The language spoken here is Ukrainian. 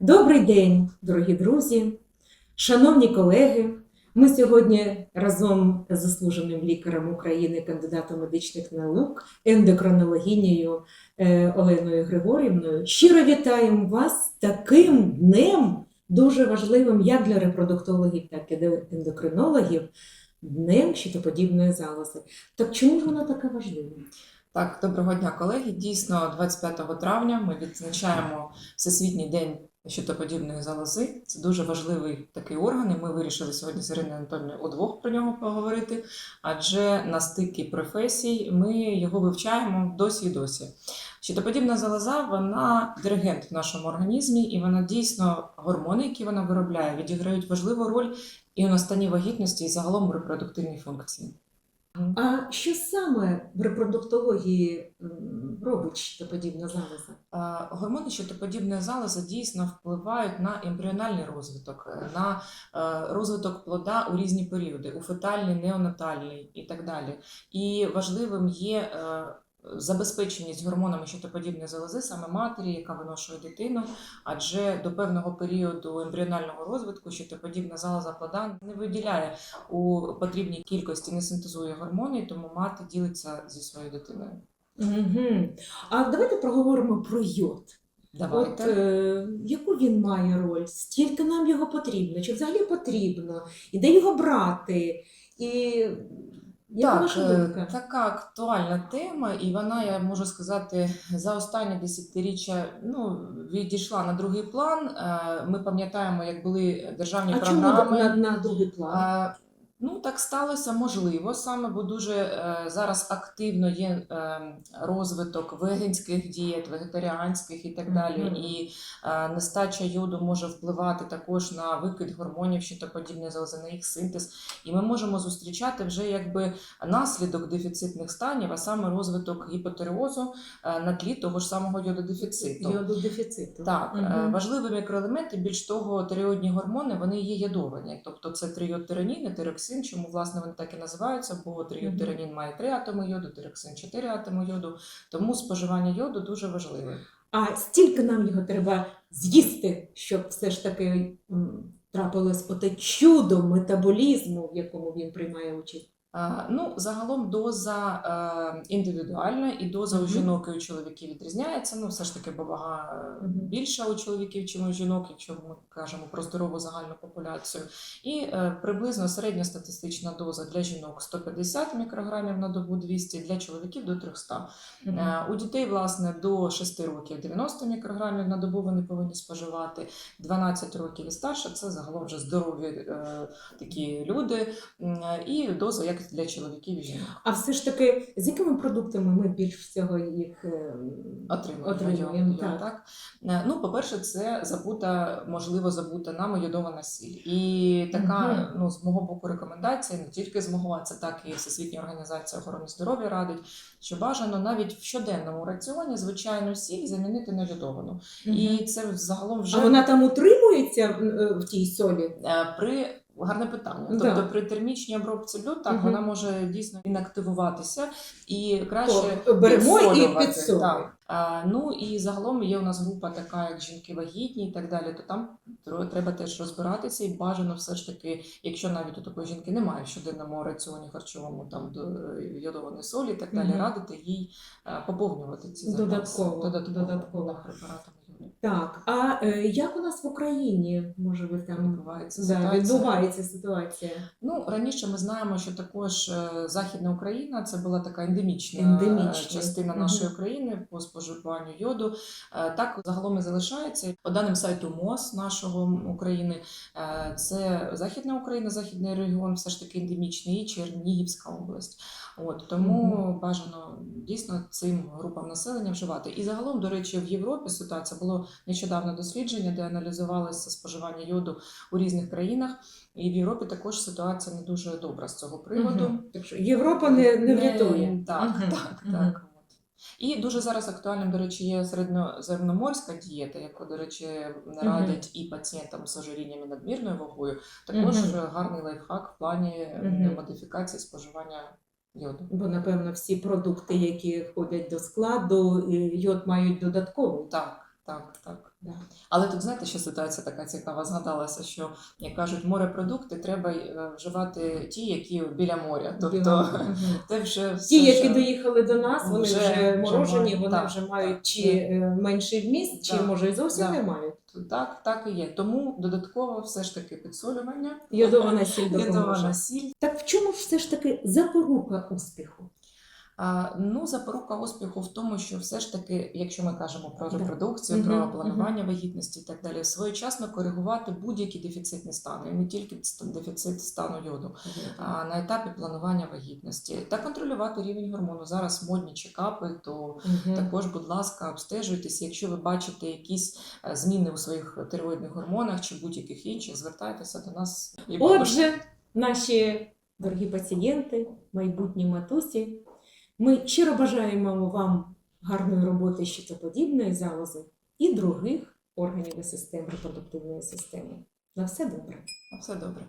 Добрий день, дорогі друзі, шановні колеги. Ми сьогодні разом з заслуженим лікарем України, кандидатом медичних наук, ендокринологінею е, Оленою Григорівною. Щиро вітаємо вас таким днем, дуже важливим як для репродуктологів, так і для ендокринологів, днем щитоподібної залози. Так чому ж вона така важлива? Так, доброго дня, колеги. Дійсно, 25 травня ми відзначаємо Всесвітній день щитоподібної залози. Це дуже важливий такий орган, і ми вирішили сьогодні з Іриною Анатольовною удвох про нього поговорити, адже на стикі професій ми його вивчаємо досі і досі. Щитоподібна залоза, вона диригент в нашому організмі, і вона дійсно гормони, які вона виробляє, відіграють важливу роль і у настанні вагітності, і загалом у репродуктивній функції. А що саме в репродуктології робить щитоподібна залоза? Е, Гормони щитоподібної залози дійсно впливають на ембріональний розвиток, е, на е, розвиток плода у різні періоди, у фетальний, неонатальний і так далі. І важливим є забезпеченість гормонами щитоподібної залози саме матері, яка виношує дитину, адже до певного періоду ембріонального розвитку щитоподібна залоза плода не виділяє у потрібній кількості, не синтезує гормони, тому мати ділиться зі своєю дитиною. Угу. А давайте проговоримо про йод. Давайте. От е, яку він має роль? Стільки нам його потрібно? Чи взагалі потрібно? І де його брати? І яка Так, ваша е, думка? така актуальна тема, і вона, я можу сказати, за останні десятиріччя ну, відійшла на другий план. Е, Ми пам'ятаємо, як були державні А чому програми. на, на другий план? Ну, так сталося можливо саме, бо дуже е, зараз активно є е, розвиток веганських дієт, вегетаріанських і так далі. Мгм. І е, нестача йоду може впливати також на викид гормонів щитоподібної залози, на їх синтез. І ми можемо зустрічати вже якби наслідок дефіцитних станів, а саме розвиток гіпотереозу е, на тлі того ж самого йододефіциту. Йододефіциту. Так, е, важливі мікроелементи, більш того, тиреоїдні гормони вони є ядовані. Тобто це трийодтиранін і тироксин, чому власне вони так і називаються, бо тріотиранін має 3 атоми йоду, тироксин 4 атоми йоду. Тому споживання йоду дуже важливе. А стільки нам його треба з'їсти, щоб все ж таки трапилось оте чудо метаболізму, в якому він приймає участь. Е, Ну, загалом доза е, індивідуальна і доза у жінок і у чоловіків відрізняється. Ну, все ж таки, бо вага е, більша у чоловіків, чим у жінок, якщо ми кажемо про здорову загальну популяцію. І приблизно середня статистична доза для жінок 150 мікрограмів на добу 200, для чоловіків до 300. Е, У дітей, власне, до 6 років 90 мікрограмів на добу вони повинні споживати. 12 років і старше це загалом вже здорові такі люди. І доза як для чоловіків і жінок. А все ж таки, з якими продуктами ми більш всього їх е, Отримуємо. Отримуємо, так. так. Е, Ну, по-перше, це забута, можливо, забута нами йодована сіль. І така, Мгм. ну, з мого боку, рекомендація, не тільки з мого, а це так і Всесвітня організація охорони здоров'я радить, що бажано навіть в щоденному раціоні звичайну сіль замінити на йодовану. І це загалом вже А вона там утримується е, в тій солі? При гарне питання. Да. Тобто при термічній обробці блюд так Мгм. вона може дійсно інактивуватися і краще То беремо і підсолювати. А, ну і загалом є у нас група така, як жінки вагітні і так далі. То там треба теж розбиратися і бажано все ж таки, якщо навіть у такої жінки немає в щоденному раціоні харчовому там до йодованої солі і так далі, Мгм. радити їй е, поповнювати ці Додатково, додатково, додатково. да, препаратами. Так, а е, як у нас в Україні може ви там Відбувається да, ситуація. відбувається ситуація? Ну раніше ми знаємо, що також е, Західна Україна це була така ендемічна, Ендемічна. е, частина нашої країни по споживанню йоду. Е, Так загалом і залишається. По даним сайту МОЗ нашого України, це Західна Україна, Західний регіон, все ж таки ендемічний, і Чернігівська область. От тому бажано дійсно цим групам населення вживати. І загалом, до речі, в Європі ситуація було нещодавно дослідження, де аналізувалося споживання йоду у різних країнах. І в Європі також ситуація не дуже добра з цього приводу. Так що Європа не, не врятує. Так, Мгм. так, Мгм. так. І дуже зараз актуальним, до речі, є середньоземноморська дієта, яку, до речі, радять і пацієнтам з ожирінням і надмірною вагою. Також Мгм. гарний лайфхак в плані Мгм. модифікації споживання йоду. Бо, напевно, всі продукти, які входять до складу, е, йод мають додатковий. Так, так, так. да. Але тут знаєте, що ситуація така цікава згадалася, що як кажуть, морепродукти треба е, вживати ті, які біля моря. Тобто це вже все, Ті, які що- доїхали до нас, вони Вже- вже, морожені, вони так, вже мають так. чи е, менший вміст, чи Так, може і зовсім так. не мають. Так, так і є. Тому додатково все ж таки підсолювання, Йодована сіль допоможе. йодована сіль. Так в чому ж все ж таки запорука успіху? Ну, запорука успіху в тому, що все ж таки, якщо ми кажемо про репродукцію, про планування вагітності і так далі, своєчасно коригувати будь-які дефіцитні стани, і не тільки дефіцит стану йоду. а, на етапі планування вагітності та контролювати рівень гормону. Зараз модні чекапи, то також, будь ласка, обстежуйтесь. Якщо ви бачите якісь е, зміни у своїх тиреоїдних гормонах чи будь-яких інших, звертайтеся до нас. І Отже, наші дорогі пацієнти, майбутні матусі, ми щиро бажаємо вам гарної роботи щитоподібної залози і других органів і систем репродуктивної системи. На все добре. На все добре.